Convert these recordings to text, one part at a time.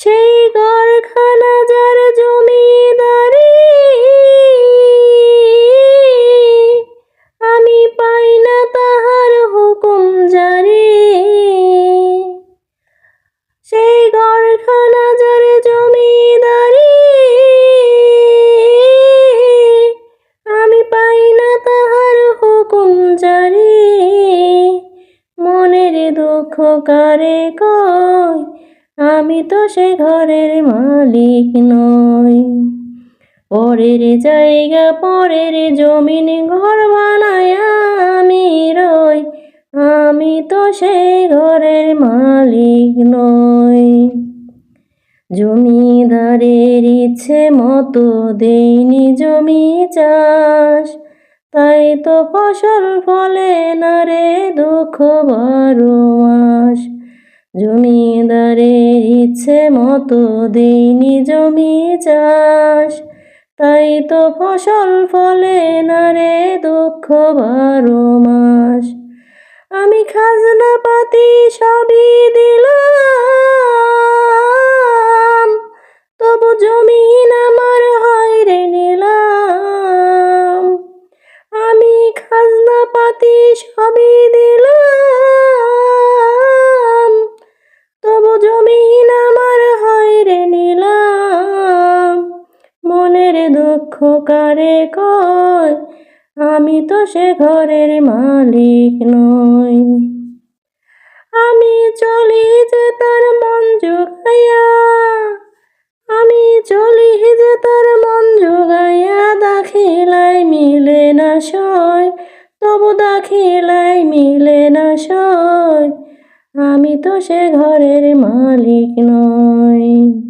সেই ঘরখানা যার জমিদারি। আমি পাই না তাহার হুকুম জারি সেই ঘরখানা যার জমিদারি। আমি পাই না তাহার হুকুম জারি মনের দুঃখ কারে কয়? আমি তো সে ঘরের মালিক নই। পরের জায়গা, পরের জমিন, ঘর বানায় আমি রই। আমি তো সে ঘরের মালিক নই। জমিদারের ইচ্ছে মতো দেইনি জমি চাষ। তাই তো ফসল ফলে না রে দুঃখ বারো মাস। জমিদারের ইচ্ছে মতো দেইনি জমি চাষ। তাই তো ফসল ফলে না রে দুঃখ বারো মাস। আমি খাজনা পাতি সবই দিলাম, তবু জমিন আমার হয় রে নিলাম। আমি খাজনা পাতি সবই দিলাম মনের দুঃখ কারে কয়? আমি তো সে ঘরের মালিক নই। আমি চলি যে তার মন জোগাইয়া, আমি চলি যে তার মন জোগাইয়া দাখিলাই মিলে না সয়, তবু দাখিলাই মিলে না সয়। আমি তো সে ঘরের মালিক নই।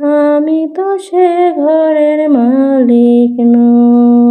আমি তো সে ঘরের মালিক নয়